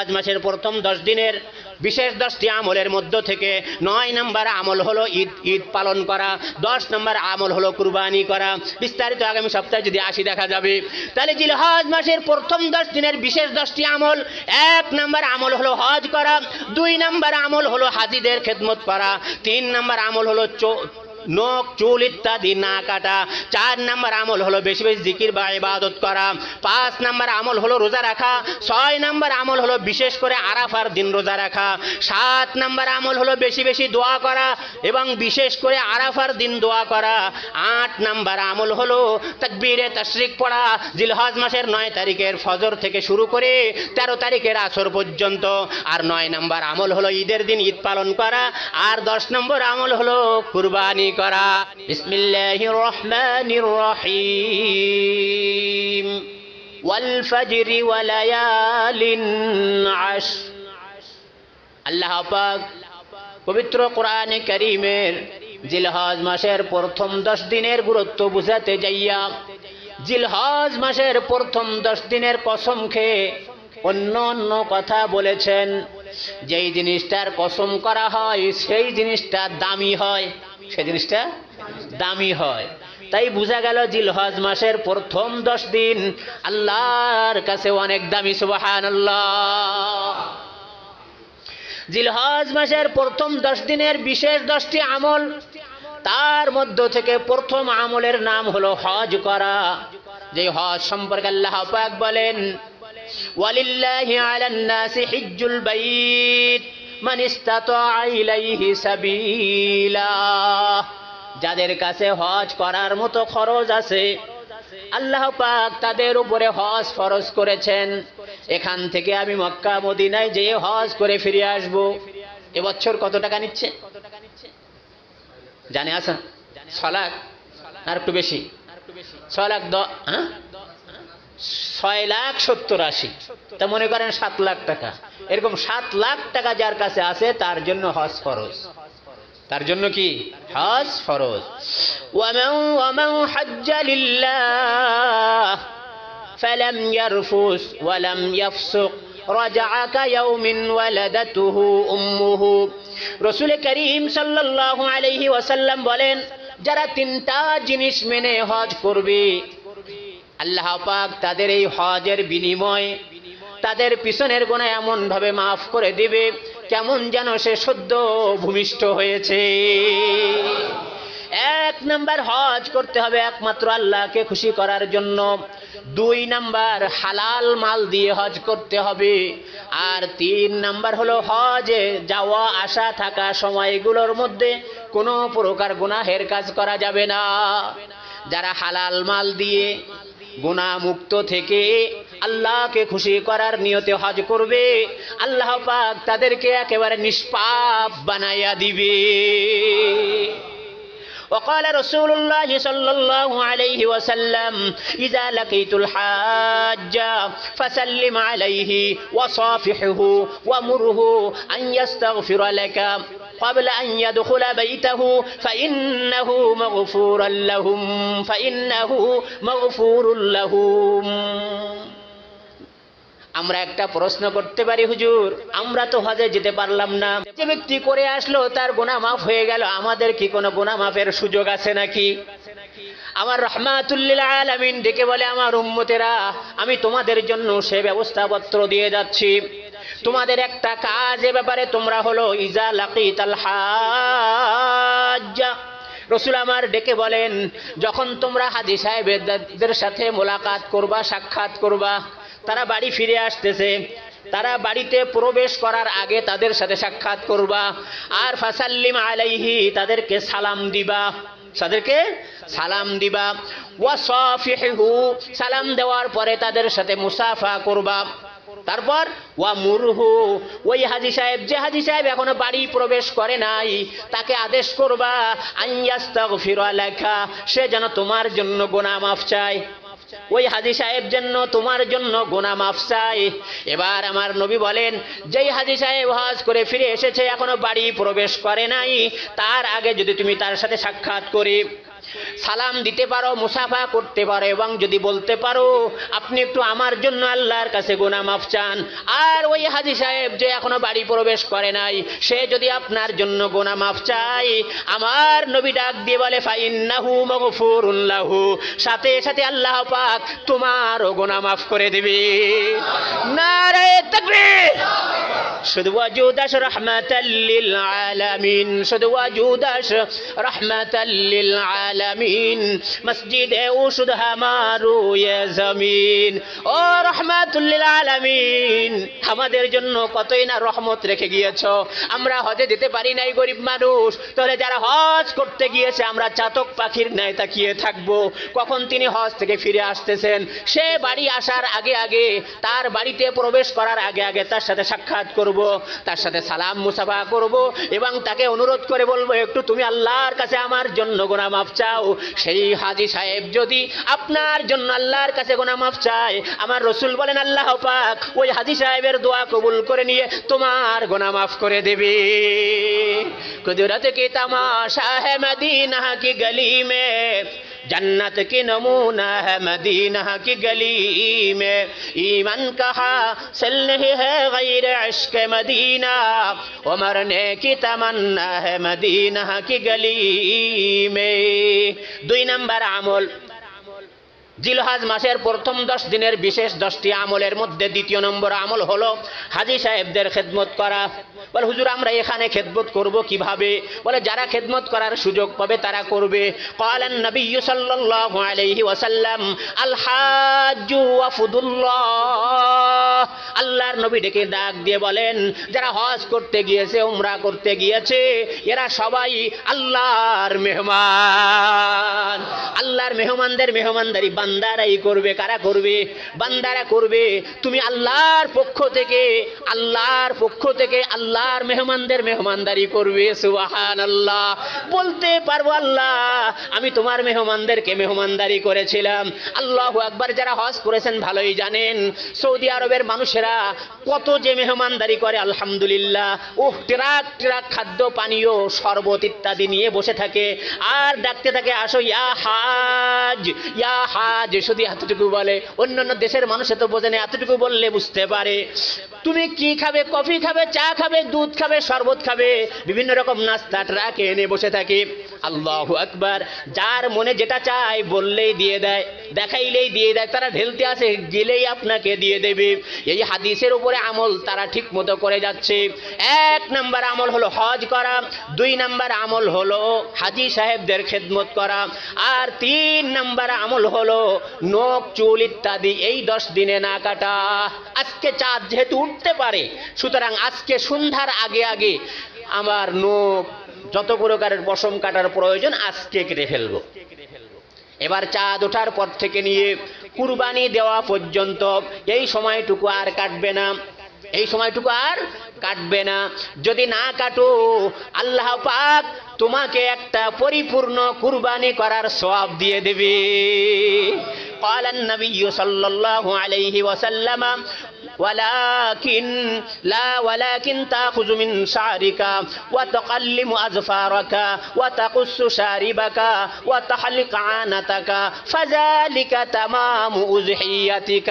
আজ মাসের প্রথম দশ দিনের বিশেষ দশটি আমলের মধ্য থেকে নয় নম্বর আমল হলো ঈদ ঈদ পালন করা, দশ নম্বর আমল হলো কুরবানি করা। বিস্তারিত আগামী সপ্তাহে যদি আসি দেখা যাবে। তাহলে জিলহজ মাসের প্রথম দশ দিনের বিশেষ দশটি আমল, এক নম্বর আমল হলো হজ করা, দুই নম্বর আমল হলো হাজিদের খেদমত করা, তিন নম্বর আমল হলো নখ, চুল ইত্যাদি না কাটা। চার নাম্বার আমল হলো বেশি বেশি জিকির বা ইবাদত করা। পাঁচ নাম্বার আমল হলো রোজা রাখা। ছয় নাম্বার আমল হলো বিশেষ করে আরাফার দিন রোজা রাখা। সাত নাম্বার আমল হলো বেশি বেশি দোয়া করা এবং বিশেষ করে আরাফার দিন দোয়া করা। আট নাম্বার আমল হলো তাকবীরে তশরিক পড়া, জিলহজ মাসের নয় তারিখের ফজর থেকে শুরু করে তেরো তারিখের আসর পর্যন্ত। আর নয় নাম্বার আমল হলো ঈদের দিন ঈদ পালন করা। আর দশ নম্বর আমল হলো কুরবানি করা। আল্লাহ পবিত্র কোরআনে করিমের জিলহজ মাসের প্রথম দশ দিনের গুরুত্ব বুঝাতে যাইয়া, জিলহজ মাসের প্রথম দশ দিনের কসম খেয়ে অন্য অন্য কথা বলেছেন। যেই জিনিসটার কসম করা হয়, সেই জিনিসটা দামি হয়। সেই জিনিসটা দামি হয়। তাই বোঝা গেল জিলহজ মাসের প্রথম দশ দিন আল্লাহর কাছে অনেক দামি সুবাহান জিলহজ মাসের প্রথম দশ দিনের বিশেষ দশটি আমল, তার মধ্য থেকে প্রথম আমলের নাম হলো হজ করা। যে হজ সম্পর্কে আল্লাহ পাক বলেন, ওয়ালিল্লাহি আলান হিজ্জুল বাইত। যাদের কাছে হজ করার মতো খরচ আছে, আল্লাহ পাক তাদের উপরে হজ ফরজ করেছেন। এখান থেকে আমি মক্কা, মদিনায় যেয়ে হজ করে ফিরে আসব। এবছর কত টাকা নিচ্ছে? জানে আসা ছ লাখ? আর একটু বেশি? ছ লাখ হ্যাঁ? ছয় লাখ সত্তর আশি তা মনে করেন সাত লাখ টাকা এরকম সাত লাখ টাকা যার কাছে আছে তার জন্য হজ ফরজ তার জন্য কি হজ ফরজ ওয়ামান ওয়ামান হাজ্জা লিল্লাহ ফালাম ইয়ারফুস ওয়ালাম ইয়াফসুক رجع كيوم ولدته أمه রসুল করিম সাল্লাল্লাহু আলাইহি ওয়াসাল্লাম বলেন যারা তিনটা জিনিস মেনে হজ করবে আল্লাহ পাক তাদের এই হজের বিনিময় তাদের পিছনের গোনা এমন ভাবে মাফ করে দিবে, কেমন যেন সে সদ্য ভূমিষ্ঠ হয়েছে। এক নাম্বার হজ করতে হবে একমাত্র আল্লাহকে খুশি করার জন্য। দুই নাম্বার হালাল মাল দিয়ে হজ করতে হবে। আর তিন নাম্বার হলো হজে যাওয়া, আসা, থাকা সময়গুলোর মধ্যে কোনো প্রকার গুনাহের কাজ করা যাবে না। যারা হালাল মাল দিয়ে গুণা মুক্ত থেকে আল্লাহকে খুশি করার নিয়তে হজ করবে আল্লাহ পাক তাদেরকে একেবারে নিষ্পাপ বানাইয়া দিবে وقال رسول الله صلى الله عليه وسلم إذا لقيت الحاج فسلم عليه وصافحه ومره أن يستغفر لك قبل أن يدخل بيته فإنه مغفور لهم فإنه مغفور لهم আমরা একটা প্রশ্ন করতে পারি হুজুর আমরা তো হজে যেতে পারলাম না যে ব্যক্তি করে আসলো তার গুনাহ মাফ হয়ে গেল আমাদের কি কোনো গুনাহ মাফের সুযোগ আছে নাকি আমার রহমাতুল্লিল আলামিন ডেকে বলে আমার উম্মতেরা আমি তোমাদের জন্য সে ব্যবস্থাপত্র দিয়ে যাচ্ছি তোমাদের একটা কাজ এ ব্যাপারে তোমরা হলো, ইজা লাকিতাল হাজ্জা। রসুল আমার ডেকে বলেন, যখন তোমরা হাজি সাহেবদের সাথে মোলাকাত করবা, সাক্ষাৎ করবা, তারা বাড়ি ফিরে আসতেছে। তারা বাড়িতে প্রবেশ করার আগে তাদের সাথে সাক্ষাৎ করবা। আর ফাসাল্লিম আলাইহি, তাদেরকে সালাম দিবা। তাদেরকে সালাম দিবা। ওয়াসফিহু সালাম দেওয়ার পরে তাদের সাথে মুসাফা করবা। তারপর, ওয়া মুরহু, ওই হাজি সাহেব, যে হাজি সাহেব এখনও বাড়ি প্রবেশ করে নাই, তাকে আদেশ করবা আইয়াস্তাগফির লেখা সে যেন তোমার জন্য গোনা মাফ চায়। ওই হাজি সাহেব জন্য তোমার জন্য গোনা মাফ চাই এবার আমার নবী বলেন, যেই হাজি সাহেব হজ করে ফিরে এসেছে, এখনও বাড়ি প্রবেশ করে নাই, তার আগে যদি তুমি তার সাথে সাক্ষাৎ করে। সালাম দিতে পারো, মুসাফা করতে পারো এবং যদি বলতে পারো, আপনি একটু আমার জন্য আল্লাহর কাছে গোনা মাফ চান। আর ওই হাজি সাহেব যে এখনও বাড়ি প্রবেশ করে নাই, সে যদি আপনার জন্য গোনা মাফ চাই আমার নবী ডাক দিয়ে বলে, ফাইন্নাহু মগফুরুন লাহু। সাথে সাথে আল্লাহ পাক তোমারও গোনা মাফ করে দিবে। নারে তাকবীর! মসজিদে উশুদ হামারু ইয়ে জমিন ও রহমাতুল্লিল আলামিন আমাদের জন্য কতই না রহমত রেখে গিয়েছো। আমরা হজে যেতে পারি নাই, গরিব মানুষ। তাহলে যারা হজ করতে গিয়েছে, আমরা চাতক পাখির ন্যায় তাকিয়ে থাকব। কখন তিনি হজ থেকে ফিরে আসতেছেন? সে বাড়ি আসার আগে আগে, তার বাড়িতে প্রবেশ করার আগে আগে তার সাথে সাক্ষাৎ করব, তার সাথে সালাম মুসাফা করব এবং তাকে অনুরোধ করে বলব, একটু তুমি আল্লাহর কাছে আমার জন্য গোনা মাফ চাও সেই হাজি সাহেব যদি আপনার জন্য আল্লাহর কাছে গোনা মাফ চায় আমার রসুল বলেন আল্লাহ পাক ওই হাজি সাহেবের দোয়া কবুল করে নিয়ে তোমার গোনা মাফ করে দেবে কুদরত কি तमाशा है मदीना की गली में جنت کی نمونہ ہے، مدینہ کی گلی میں۔ ایمن کہا، سل نہیں ہے غیر عشق مدینہ۔ عمرنے کی تمنا ہے مدینہ کی گلی میں۔ دوی نمبر عمل۔ জিলহাজ মাসের প্রথম দশ দিনের বিশেষ দশটি আমলের মধ্যে দ্বিতীয় নম্বর আমল হলো হাজি সাহেবদের খেদমত করা। বলে, হুজুর, আমরা এখানে খেদমত করব কীভাবে? বলে, যারা খেদমত করার সুযোগ পাবে তারা করবে। কলেন নবী সাল্লাল্লাহু আলাইহি ওয়াসাল্লাম আল্লাহর নবী ডেকে ডাক দিয়ে বলেন, যারা হজ করতে গিয়েছে, উমরা করতে গিয়েছে, এরা সবাই আল্লাহর মেহমান। আল্লাহর মেহমানদের মেহমানদারি বান্দারাই করবে, কারা করবে? বান্দারা করবে, তুমি আল্লাহর পক্ষ থেকে, আল্লাহর পক্ষ থেকে আল্লাহর মেহমানদের মেহমানদারি করবে সুবাহান আল্লাহ বলতে পারব আল্লাহ, আমি তোমার মেহমানদেরকে মেহমানদারি করেছিলাম। আল্লাহ একবার যারা হজ করেছেন ভালোই জানেন। সৌদি আরবের মানুষেরা কত যে মেহমানদারি করে, আলহামদুলিল্লাহ। ওহ ট্রাক ট্রাক খাদ্য, পানীয়, শরবত ইত্যাদি নিয়ে বসে থাকে। আর ডাকতে থাকে, আসো, ইয়া হাজ ইয়া হাজ। শুধু এতটুকু বলে, অন্যান্য দেশের মানুষ তো বোঝে না, এতটুকু বললে বুঝতে পারে। তুমি কি খাবে, কফি খাবে, চা খাবে, দুধ খাবে, শরবত খাবে? বিভিন্ন রকম নাস্তা, ট্রাকে এনে বসে থাকে। আল্লাহ আকবার, যার মনে যেটা চায় বললেই দিয়ে দেয়, দেখাইলেই দিয়ে দেয়। তারা ঢেলতে আসে, গেলেই আপনাকে দিয়ে দেবে। এই হাদিসের উপরে আমল তারা ঠিক মতো করে যাচ্ছে। এক নাম্বার আমল হলো হজ করা, দুই নাম্বার আমল হলো হাজি সাহেবদের খেদমত করা, আর তিন নাম্বার আমল হলো নখ চুল ইত্যাদি এই দশ দিনে না কাটা। আজকে চাঁদ যেহেতু উঠতে পারে, সুতরাং আজকে সন্ধ্যার আগে আগে আমার নখ যত প্রকারের পশম কাটার প্রয়োজন আজকে কেটে ফেলব। এবার চাঁদ ওঠার পর থেকে নিয়ে কুরবানি দেওয়া পর্যন্ত এই সময়টুকু আর কাটবে না। এই সময়টুকু আর কাটবে না যদি না কাটো আল্লাহ পাক তোমাকে একটা পরিপূর্ণ কুরবানি করার সওয়াব দিয়ে দেবে قال النبي صلى الله عليه وسلم ولكن لا ولكن تأخذ من شعرك وتقلم أظفارك وتقص شاربك وتحلق عانتك فذلك تمام أضحيتك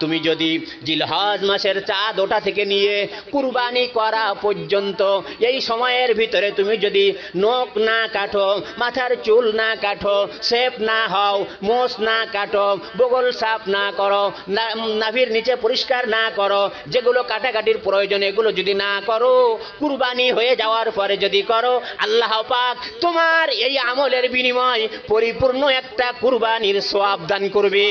তুমি যদি জিলহজ মাসের চাঁদ ওটা থেকে নিয়ে কুরবানি করা পর্যন্ত এই সময়ের ভিতরে তুমি যদি নখ না কাটো মাথার চুল না কাটো শেপ না হও মোষ না কাটো বগল সাফ না করো না- নাভির নিচে পরিষ্কার না করো, যেগুলো কাটাকাটির প্রয়োজন, এগুলো যদি না করো, কুরবানি হয়ে যাওয়ার পরে যদি করো, আল্লাহ পাক তোমার এই আমলের বিনিময় পরিপূর্ণ একটা কুরবানির সোয়াব দান করবে।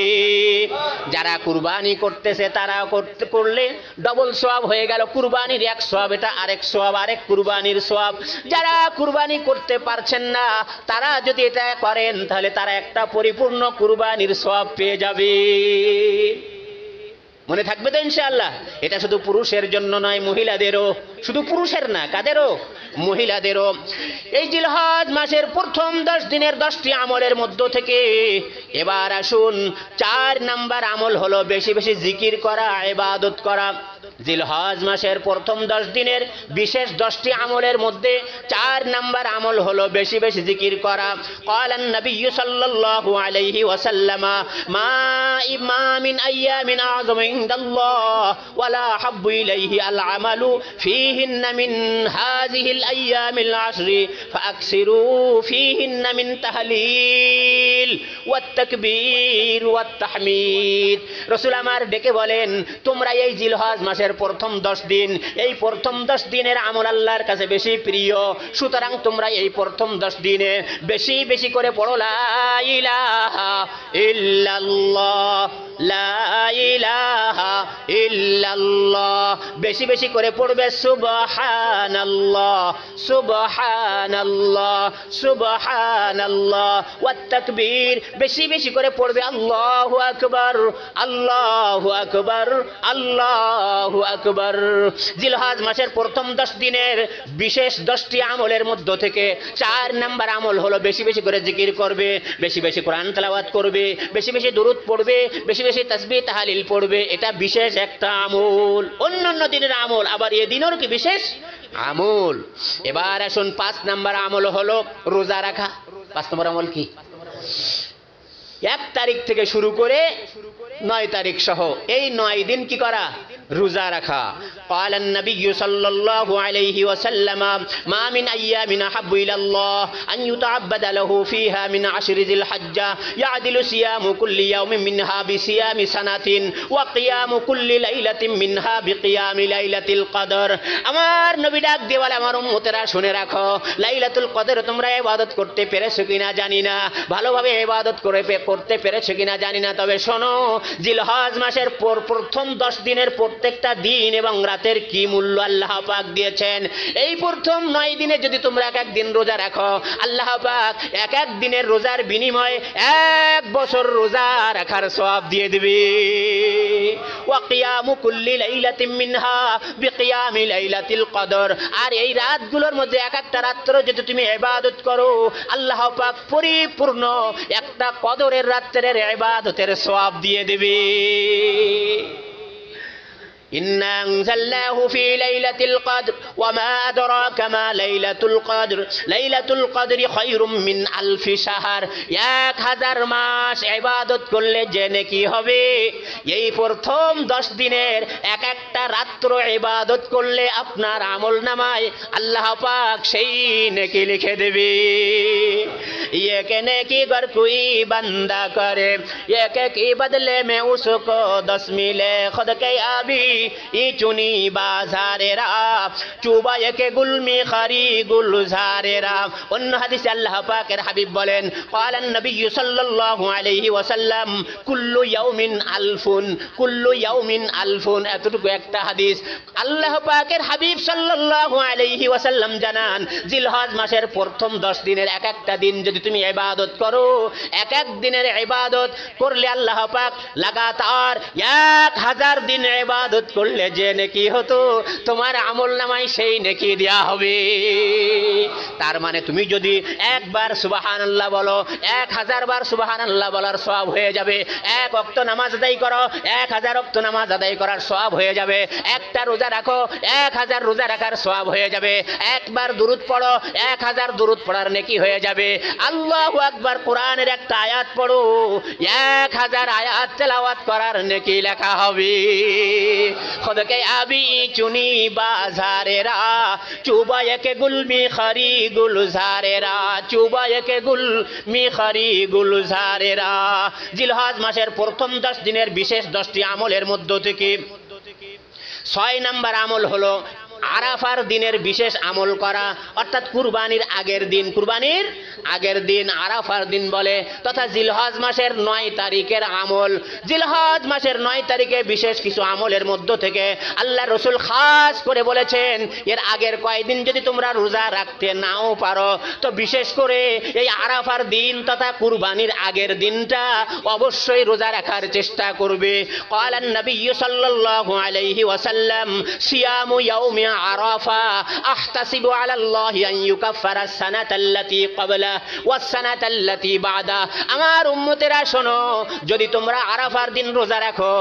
যারা কুরবানি করতেছে তারা করতে, করলে ডবল সোয়াব হয়ে গেল। কুরবানির এক সোয়াব, এটা আরেক সোয়াব, আরেক কুরবানির সোয়াব। যারা কুরবানি করতে পারছেন না, তারা যদি এটা করেন, তাহলে তারা একটা পরিপূর্ণ কুরবানির সোয়াব পেয়ে যাবে। মনে থাকবে তো ইনশাআল্লাহ। এটা শুধু পুরুষের জন্য নয় মহিলাদেরও। শুধু পুরুষের না, কাদেরও? মহিলাদেরও। এই জিলহজ মাসের প্রথম দশ দিনের দশটি আমলের মধ্য থেকে এবার আসুন, চার নাম্বার আমল হলো বেশি বেশি জিকির করা এবাদত করা। জিলহজ মাসের প্রথম দশ দিনের বিশেষ দশটি আমলের মধ্যে চার নাম্বার আমল হলো বেশি বেশি জিকির করা। কলান নবী সাল্লাল্লাহু আলাইহি ওয়াসাল্লামা, মা ইমামিন আইয়ামিন আযম ইনদাল্লাহ, ওয়ালা হাব্বু ইলাইহি আল আমালু ফি فيهن من هذه الأيام العشر فأكثروا فيهن من تهليل والتكبير والتحميد রসুল আমার ডেকে বলেন তোমরা এই জিলহজ মাসের প্রথম দশ দিন এই প্রথম দশ দিনের আমল আল্লাহর কাছে বেশি প্রিয় সুতরাং তোমরা এই প্রথম দশ দিনে বেশি বেশি করে পড়ো লা ইলাহা ইল্লাল্লাহ লা ইলাহা ইল্লাল্লাহ বেশি বেশি করে পড়বে সুবহানাল্লাহ সুবহানাল্লাহ সুবহানাল্লাহ। ওয়াত তাকবীর, বেশি বেশি করে পড়বে আল্লাহু আকবার আল্লাহু আকবার আল্লাহু আকবার। জিলহজ মাসের প্রথম দশ দিনের বিশেষ দশটি আমলের মধ্য থেকে চার নাম্বার আমল হলো বেশি বেশি করে জিকির করবে, বেশি বেশি কোরআন তেলাওয়াত করবে, বেশি বেশি দুরুদ পড়বে, বেশি বেশি তসবি তাহালিল পড়বে। এটা বিশেষ একটা আমল। অন্যান্য দিনের আমল আবার এ দিনেরও কি বিশেষ? আমল। এবার আসুন, পাঁচ নাম্বার আমল হলো রোজা রাখা। পাঁচ নম্বর আমল কি? এক তারিখ থেকে শুরু করে নয় তারিখ সহ। এই নয় দিন কি করা? রোজা রাখা قال النبي صلى الله عليه وسلم ما من أيام أحب إلى الله أن يتعبد له فيها من عشر ذي الحجة يعدل صيام كل يوم منها بصيام سنة وقيام كل ليلة منها بقيام ليلة القدر আমার নবী ডাক দিয়ে বলে আমার উম্মতেরা শুনে রাখো লাইলাতুল কদর তোমরা ইবাদত করতে পেরেছো কিনা জানি না ভালোভাবে ইবাদত করে পে- করতে পেরেছো কিনা জানি না তবে শোনো জিলহজ মাসের পর প্রথম দশ দিনের প্রত্যেকটা দিন এবং রাতের কি মূল্য আল্লাহ পাক দিয়েছেন? এই প্রথম নয় দিনে যদি তোমরা এক এক দিন রোজা রাখো, আল্লাহ পাক এক এক দিনের রোজার বিনিময়ে এক বছর রোজা রাখার সওয়াব দিয়ে দিবে। ওয়াকিয়ামু কুল্লি লাইলাতিন মিনহা, বিকিয়ামি লাইলাতিল কদর। আর এই রাতগুলোর মধ্যে এক একটা রাত্র যদি তুমি ইবাদত করো, আল্লাহ পাক পরিপূর্ণ একটা কদরের রাত্রের ইবাদতের সওয়াব দিয়ে দেবে। إنا أنزلناه في ليلة القدر وما أدراك ما ليلة القدر ليلة القدر خير من ألف شهر এক হাজার মাস ইবাদত করলে যে নেকি হবে এই প্রথম দশ দিনের এক একটা রাত্র ইবাদত করলে আপনার আমল নামায় আল্লাহ পাক সেই নেকি লিখে দেবে ये कहने की गर कोई बंदा करे ये के की बदले में उसको दस मिले खुद के आबी ई चुनी बाजारे रा চুবা একে গুলমি খারি গুলজারে রাম অন্য হাদিসে আল্লাহ পাকের হাবিব বলেন قال النبي صلى الله عليه وسلم كل يوم আলফুন কুল্লু ইয়াউমিন আলফুন এতটুকু একটা হাদিস আল্লাহ পাকের হাবিব সাল্লাল্লাহু আলাইহি ওয়াসাল্লাম জানান জিলহজ মাসের প্রথম দশ দিনের এক একটা দিন যদি তুমি ইবাদত করো, এক এক দিনের ইবাদত করলে আল্লাহ পাক লাগাতার এক হাজার দিন ইবাদত করলে যে নেকি হতো, তোমার আমল নামায় সেই নেকি দেওয়া হবে। তার মানে তুমি যদি একবার সুবাহান আল্লাহ বলো, এক হাজার বার সুবাহান আল্লাহ বলার সব হয়ে যাবে, এক অক্ত নামাজ আদায় করো, এক হাজার অক্ত নামাজ আদায় করার সব হয়ে যাবে, একটা রোজা রাখো, এক হাজার রোজা রাখার সব হয়ে যাবে, একবার দুরুদ পড়ো, এক হাজার দুরুদ পড়ার নেকি হয়ে যাবে। আল্লাহ একবার কোরআনের একটা আয়াত পড়ো। এক হাজার আয়াত তেলাওয়াত করার নেকি লেখা হবে। খোদকে আবি চুনি বাজারেরা, চুবায়কে গুলমি খারি গুলজারেরা, চুবায়কে গুল মি খারি গুলজারেরা। জিলহজ মাসের প্রথম দশ দিনের বিশেষ দশটি আমলের মধ্য থেকে। ছয় নাম্বার আমল হলো আরাফার দিনের বিশেষ আমল করা, অর্থাৎ কুরবানির আগের দিন, কুরবানির আগের দিন আরাফার দিন বলে, তথা জিলহজ মাসের নয় তারিখের আমল। জিলহজ মাসের নয় তারিখে বিশেষ কিছু আমলের মধ্য থেকে আল্লাহ রসুল খাস করে বলেছেন, এর আগের কয়দিন যদি তোমরা রোজা রাখতে নাও পারো, তো বিশেষ করে এই আরাফার দিন তথা কুরবানির আগের দিনটা অবশ্যই রোজা রাখার চেষ্টা করবে। কলান নবী সাল্লাহ আলাইহি ওয়াসাল্লাম, সিয়ামু ইয়াউমিয়া عرفا أحتسب على الله أن يكفر السنة التي قبله والسنة التي بعده আমার উম্মতেরা শোনো যদি তোমরা আরাফার দিন রোজা রাখো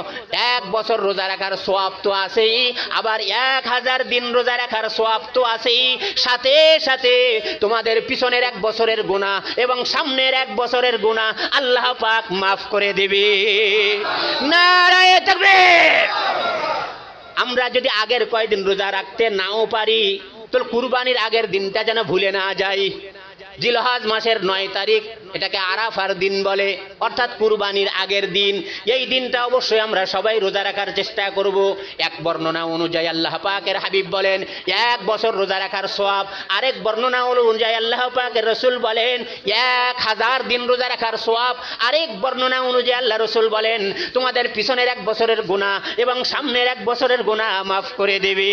এক বছর রোজা রাখার সোয়াব তো আছেই আবার এক হাজার দিন রোজা রাখার সোয়াব তো আছেই সাথে সাথে তোমাদের পিছনের এক বছরের গুণা এবং সামনের এক বছরের গুণা আল্লাহ পাক মাফ করে দেবে নারায়ে তাকবীর আমরা যদি আগের কয়দিন রোজা রাখতে নাও পারি তো কুরবানির আগের দিনটা যেন ভুলে না যাই। জিলহাজ মাসের নয় তারিখ, এটাকে আরাফার দিন বলে, অর্থাৎ কুরবানির আগের দিন। এই দিনটা অবশ্যই আমরা সবাই রোজা রাখার চেষ্টা করব। এক বর্ণনা অনুযায়ী আল্লাহ পাকের হাবিব বলেন, এক বছর রোজা রাখার সোয়াব আরেক বর্ণনা অনুযায়ী আল্লাহ পাকের রসুল বলেন, এক হাজার দিন রোজা রাখার সোয়াব আরেক বর্ণনা অনুযায়ী আল্লাহ রসুল বলেন, তোমাদের পিছনের এক বছরের গুণা এবং সামনের এক বছরের গুণা মাফ করে দেবে।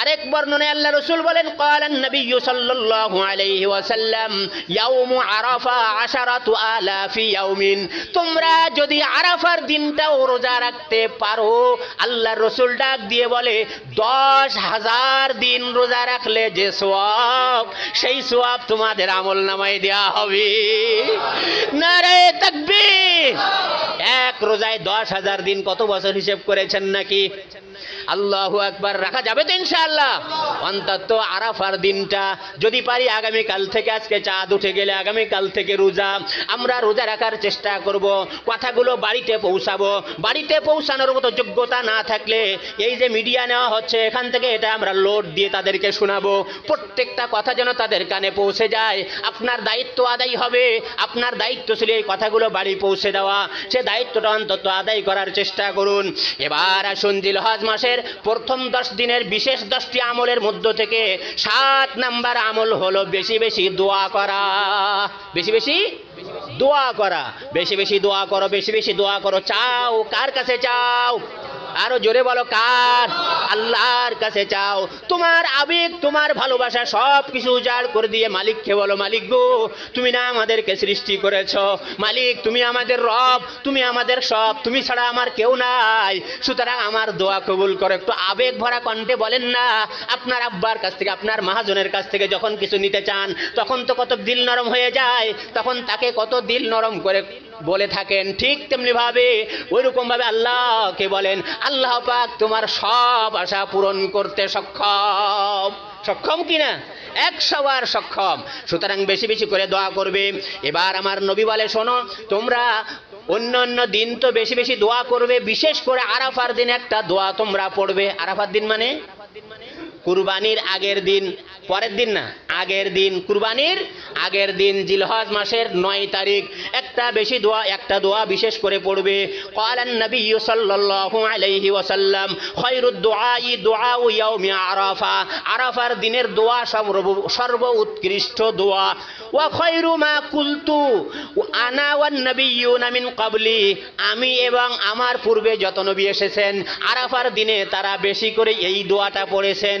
আরেক বর্ণনায় আল্লাহ রসুল বলেন, কালান নবী সাল্লাল্লাহু আলাইহি ওয়াসাল্লাম, ইয়াউমু আরাফা আশারাতু আলাফি ইয়াউমিন। তোমরা যদি আরাফার দিনটাও রোজা রাখতে পারো আল্লাহ রসুল ডাক দিয়ে বলে, দশ হাজার দিন রোজা রাখলে যে সোয়াব সেই সোয়াব তোমাদের আমল নামায় দেওয়া হবে। নারে তাকবীর! এক রোজায় দশ হাজার দিন কত বছর হিসেব করেছেন নাকি? আল্লাহ একবার রাখা যাবে তো ইনশাআল্লাহ। অন্তত আরাফার দিনটা, যদি পারি আগামী কাল থেকে, আজকে চাঁদ উঠে গেলে আগামী কাল থেকে রোজা। আমরা রোজা রাখার চেষ্টা করব, কথাগুলো বাড়িতে পৌঁছাবো। বাড়িতে পৌঁছানোর মতো যোগ্যতা না থাকলে, এই যে মিডিয়া নেওয়া হচ্ছে, এখান থেকে এটা আমরা লোড দিয়ে তাদেরকে শোনাবো। প্রত্যেকটা কথা যেন তাদের কানে পৌঁছে যায়। আপনার দায়িত্ব আদায় হবে, আপনার দায়িত্ব ছিল এই কথাগুলো বাড়ি পৌঁছে দেওয়া। সে দায়িত্বটা অন্তত আদায় করার চেষ্টা করুন। এবার আসুন জিলহজ মাসের প্রথম দশ দিনের বিশেষ দশটি আমলের মধ্য থেকে সাত নাম্বার আমল হলো বেশি বেশি দোয়া করা। বেশি বেশি? দোয়া করা। বেশি বেশি দোয়া করো, বেশি বেশি দোয়া করো। চাও, কার কাছে চাও? আরও জোরে বলো, কার? আল্লাহর কাছে চাও। তোমার আবেগ, তোমার ভালোবাসা সব কিছু উজাড় করে দিয়ে মালিককে বলো, মালিক গো, তুমি না আমাদেরকে সৃষ্টি করেছ। মালিক, তুমি আমাদের রব, তুমি আমাদের সব, তুমি ছাড়া আমার কেউ নাই। সুতরাং আমার দোয়া কবুল করো। একটু আবেগ ভরা কণ্ঠে বলেন না, আপনার আব্বার কাছ থেকে, আপনার মহাজনের কাছ থেকে যখন কিছু নিতে চান, তখন তো কত দিল নরম হয়ে যায়, তখন তাকে কত দিল নরম করে বলে থাকেন, ঠিক তেমনি ভাবে ওইরকম ভাবে আল্লাহকে বলেন, আল্লাহ পাক তোমার সব আশা পূরণ করতে সক্ষম। সক্ষম কিনা একশো বার সক্ষম। সুতরাং বেশি বেশি করে দোয়া করবে। এবার আমার নবী বলে, শোনো, তোমরা অন্য অন্য দিন তো বেশি বেশি দোয়া করবে, বিশেষ করে আরাফার দিন একটা দোয়া তোমরা পড়বে। আরাফার দিন মানে? কুরবানির আগের দিন, পরের দিন না, আগের দিন কুরবানির আগের দিন জিলহজ মাসের নয় তারিখ। একটা বেশি দোয়া, একটা দোয়া বিশেষ করে পড়বে। কালান নবী সাল্লাল্লাহু আলাইহি ওয়াসাল্লাম, খয়রুদ দুআউ ইয়াউমি আরাফা। আরাফার দিনের দোয়া সর্ব সর্ব উৎকৃষ্ট দোয়া। ওয়া খয়রু মা কুলতু আনা ওয়ান নাবিয়্যুনা আমি এবং আমার পূর্বে যত নবী এসেছেন, আরাফার দিনে তারা বেশি করে এই দোয়াটা পড়েছেন।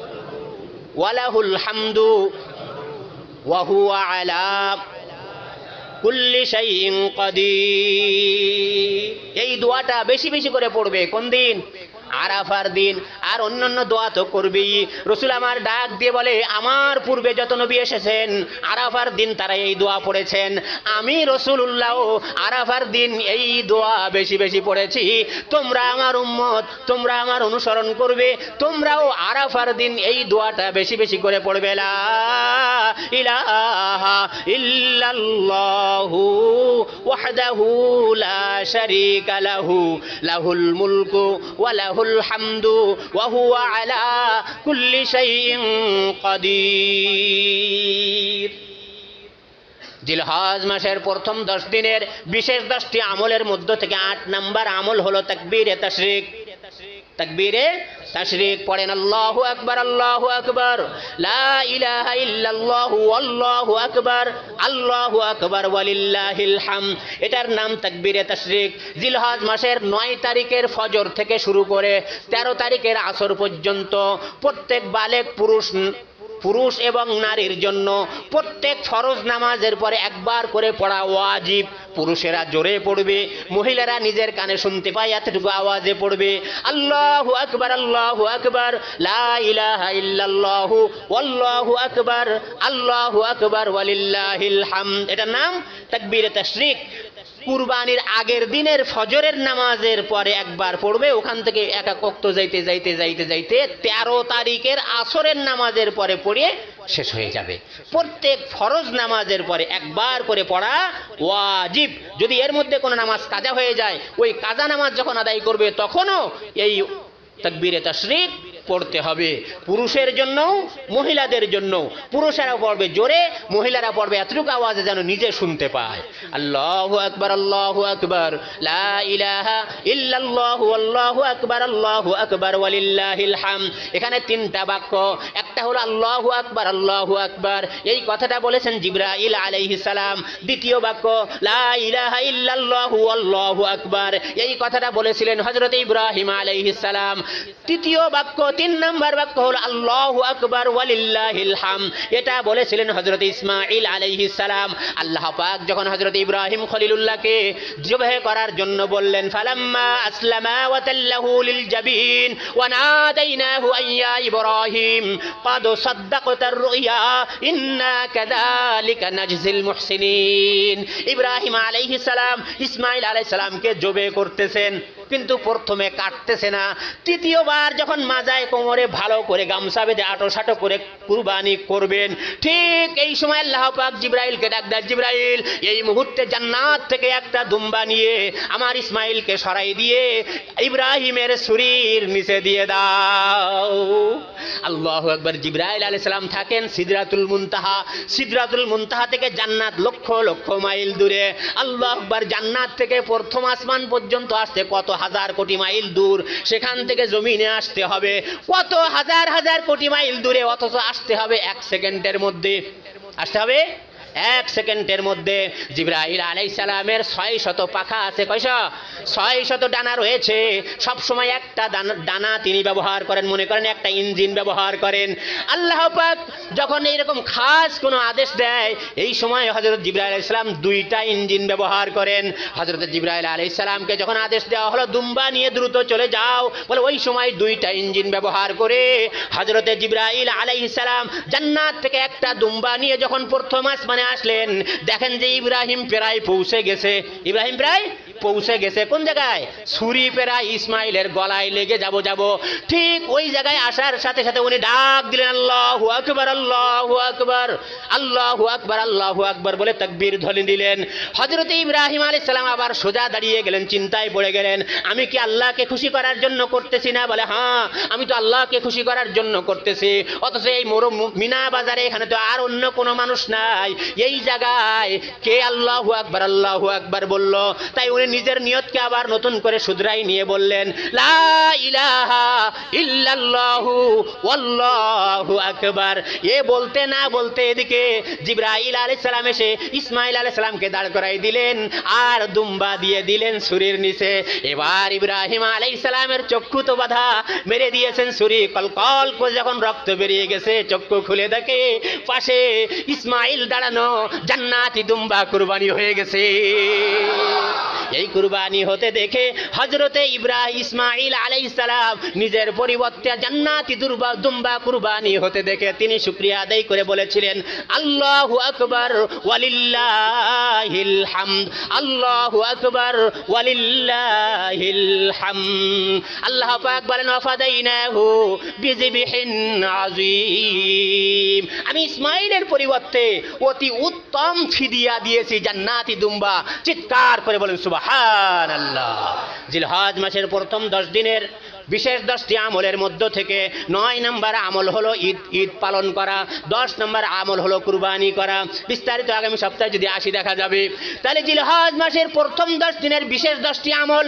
ওয়ালাহুল হামদু ওয়াহুয়া আলা কুল্লি শাইইন এই দোয়াটা বেশি বেশি করে পড়বে। কোন দিন? আরাফার দিন আর অন্যান্য দোয়া তো করবেই। রসুল আমার ডাক দিয়ে বলে, আমার পূর্বে যত নবী এসেছেন, আরাফার দিন তারা এই দোয়া পড়েছেন। আমি রসুল্লাহ আরাফার দিন এই দোয়া বেশি বেশি পড়েছি। তোমরা আমার উম্মত, তোমরা আমার অনুসরণ করবে। তোমরাও আরাফার দিন এই দোয়াটা বেশি বেশি করে পড়বে। লা লাহু, লাহুল মুলকু ওয়া লাহুল মাসের প্রথম দশ দিনের বিশেষ দশটি আমলের মধ্য থেকে আট নাম্বার আমল হলো তাকবীর তাশরিক। তাকবীরে তাশরিক পড়েন, আল্লাহ আকবার, আল্লাহ আকবর আল্লাহ আকবার, আল্লাহু আকবার, ওয়ালিল্লাহিল হাম। এটার নাম তাকবীরে তাশরিক। জিলহজ মাসের নয় তারিখের ফজর থেকে শুরু করে তেরো তারিখের আসর পর্যন্ত প্রত্যেক বালেক পুরুষ পুরুষ এবং নারীর জন্য প্রত্যেক ফরজ নামাজের পরে একবার করে পড়া ওয়াজিব। পুরুষেরা জোরে পড়বে, মহিলারা নিজের কানে শুনতে পায় এতটুকু আওয়াজে পড়বে। আল্লাহ আকবার আল্লাহ আকবার আকবার, আল্লাহু আকবার, ওয়ালিল্লাহিল এটার নাম তাকবীরে তাশরিক কুরবানির আগের দিনের ফজরের নামাজের পরে একবার পড়বে, ওখান থেকে এক এক অক্ত যাইতে যাইতে যাইতে যাইতে তেরো তারিখের আসরের নামাজের পরে পড়ে শেষ হয়ে যাবে। প্রত্যেক ফরজ নামাজের পরে একবার করে পড়া ওয়াজিব। যদি এর মধ্যে কোনো নামাজ কাজা হয়ে যায়, ওই কাজা নামাজ যখন আদায় করবে, তখনও এই তকবীরে তশরিক পড়তে হবে। পুরুষের জন্য মহিলাদের জন্য পুরুষেরা পড়বে জোরে, মহিলারা পড়বে এতটুকু আওয়াজে যেন নিজে শুনতে পায়। আল্লাহু আকবার আল্লাহু আকবার আল্লাহু আকবার আল্লাহু আকবার হাম এখানে তিনটা বাক্য, একটা হলো আল্লাহু আকবার আল্লাহু আকবার। এই কথাটা বলেছেন জিব্রাইল সালাম। দ্বিতীয় বাক্য, লা ইলাহা ইল্লাল্লাহু, আল্লাহু আকবার। এই কথাটা বলেছিলেন হযরত ইব্রাহিম সালাম। তৃতীয় বাক্য তিন নম্বর বাক্য হলো আল্লাহু আকবার ওয়ালিল্লাহিল হাম এটা বলেছিলেন হযরত ইসমাঈল আলাইহিস সালাম আল্লাহ পাক যখন হযরত ইব্রাহিম খলিলুল্লাহকে জবাহ করার জন্য বললেন ফালাম্মা আসলামা ওয়া তাল্লাহু লিল জাবিন ওয়া নাদাইনাহু আইয়া ইব্রাহিম قد صدقت الرؤيا إنا كذلك نجزي المحسنين ইব্রাহিম আলাইহিস সালাম ইসমাইল আলাইহিস সালামকে জবে করতেছেন কিন্তু প্রথমে কাটতেছে না। তৃতীয়বার যখন মাজায় কোমরে ভালো করে গামছা বেঁধে আটো সাটো করে কুরবানি করবেন, ঠিক এই সময় আল্লাহ জিব্রাইলকে ডাক দেয় জিব্রাইল, এই মুহূর্তে জান্নাত থেকে একটা দুম্বা নিয়ে আমার ইসমাইলকে সরাই দিয়ে ইব্রাহিমের শরীর নিচে দিয়ে দাও। আল্লাহ একবার জিব্রাইল আলাইহিস সালাম থাকেন সিদরাতুল মুনতাহা। সিদরাতুল মুনতাহা থেকে জান্নাত লক্ষ লক্ষ মাইল দূরে। আল্লাহ একবার জান্নাত থেকে প্রথম আসমান পর্যন্ত আসতে কত হাজার কোটি মাইল দূর, সেখান থেকে জমিনে আসতে হবে। কত হাজার হাজার কোটি মাইল দূরে, অথচ আসতে হবে এক সেকেন্ডের মধ্যে। আসতে হবে? এক সেকেন্ডের মধ্যে জিব্রাইল আলাইহিস সালামের ছয় শত পাখা আছে, কয়শ? ছয় শত ডানা রয়েছে। সব সময় একটা ডানা তিনি ব্যবহার করেন, মনে করেন একটা ইঞ্জিন ব্যবহার করেন। আল্লাহ পাক যখন এইরকম খাস কোনো আদেশ দেয়, এই সময় হজরত জিব্রাইল আলাইহিস সালাম দুইটা ইঞ্জিন ব্যবহার করেন। হজরত জিব্রাইল আলাইহিস সালামকে যখন আদেশ দেওয়া হলো, দুম্বা নিয়ে দ্রুত চলে যাও, বলে ওই সময় দুইটা ইঞ্জিন ব্যবহার করে হজরতে জিব্রাইল আলাইহিস সালাম জান্নাত থেকে একটা দুম্বা নিয়ে যখন প্রথম আসমানে আসলেন। দেখেন যে ইব্রাহিম প্রায় পৌঁছে গেছে। ইব্রাহিম প্রায় পৌঁছে গেছে। কোন জায়গায়? ছুরি পেরা ইসমাইলের গলায় লেগে যাব যাব। ঠিক ওই জায়গায় আসার সাথে সাথে উনি ডাক দিলেন, আল্লাহু আকবার আল্লাহু আকবার আল্লাহু আকবার আল্লাহু আকবার বলে তাকবীর ধ্বনি দিলেন। হযরত ইব্রাহিম আলাইহিস সালাম আবার সোজা দাঁড়িয়ে গেলেন, চিন্তায় পড়ে গেলেন। আমি কি আল্লাহকে খুশি করার জন্য করতেছি না? বলে হ্যাঁ আমি তো আল্লাহকে খুশি করার জন্য করতেছি। অথচ এই মোর মিনা বাজারে এখানে তো আর অন্য কোনো মানুষ নাই। এই জায়গায় কে আল্লাহু আকবার আল্লাহু আকবার বলল? তাই উনি নিজের নিয়তকে আবার নতুন করে শুধরাই নিয়ে বললেন, লা ইলাহা ইল্লাল্লাহু আকবার। এ বলতে না বলতে এদিকে জিব্রাইল আলাইহিস সালাম এসে ইসমাইল আলাইহিস সালামকে দাঁড় করাই দিলেন আর দুম্বা দিয়ে দিলেন ছুরির নিচে। এবার ইব্রাহিম আলাইহিস সালামের চক্ষু তো বাধা মেরে দিয়েছেন ছুরি। কলকল করে যখন রক্ত বেরিয়ে গেছে, চক্ষু খুলে দেখে পাশে ইসমাইল দাঁড়ানো জান্নাতি দুম্বা কুরবানি হয়ে গেছে। এই কুরবানি হতে দেখে হজরতে ইব্রাহিম ইসমাইল আলাইহিস সালাম নিজের পরিবর্তে জান্নাতি দুর্বা দুম্বা কুরবানি হতে দেখে তিনি শুকরিয়া আদায় করে বলেছিলেন, আল্লাহু আকবার, ওয়ালিল্লাহিল হামদ, আল্লাহু আকবার, ওয়ালিল্লাহিল হামদ। আল্লাহ পাক বলেন, ওয়াফাদাইনাহু বিযিবহিন আযীম। আমি ইসমাইলের পরিবর্তে অতি উত্তম ফিদিয়া দিয়েছি জান্নাতি দুম্বা। চিৎকার করে বলেন, সুবহানাল্লাহ। জিলহজ মাসের প্রথম দশ দিনের বিশেষ দশটি আমলের মধ্য থেকে নয় নম্বর আমল হলো ঈদ ঈদ পালন করা, দশ নম্বর আমল হলো কুরবানি করা। বিস্তারিত আগামী সপ্তাহে যদি আসি দেখা যাবে। তাহলে জিলহজ মাসের প্রথম দশ দিনের বিশেষ দশটি আমল,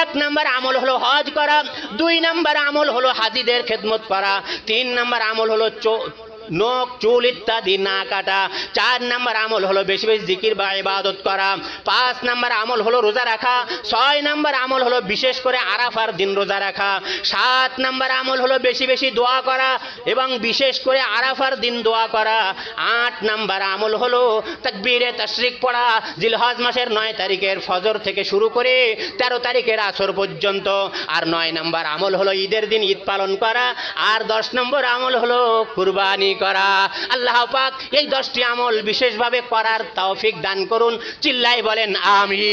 এক নম্বর আমল হলো হজ করা, দুই নম্বর আমল হলো হাজিদের খেদমত করা, তিন নম্বর আমল হলো নখ, চুল ইত্যাদি না কাটা। চার নাম্বার আমল হলো বেশি বেশি জিকির বা ইবাদত করা। পাঁচ নাম্বার আমল হলো রোজা রাখা। ছয় নাম্বার আমল হলো বিশেষ করে আরাফার দিন রোজা রাখা। সাত নাম্বার আমল হলো বেশি বেশি দোয়া করা এবং বিশেষ করে আরাফার দিন দোয়া করা। আট নাম্বার আমল হলো তাকবীরে তশরিক পড়া। জিলহজ মাসের নয় তারিখের ফজর থেকে শুরু করে তেরো তারিখের আসর পর্যন্ত। আর নয় নাম্বার আমল হলো ঈদের দিন ঈদ পালন করা। আর দশ নম্বর আমল হলো কুরবানি করা। আল্লাহ পাক এই দশটি আমল বিশেষভাবে করার তৌফিক দান করুন। চিল্লাই বলেন আমি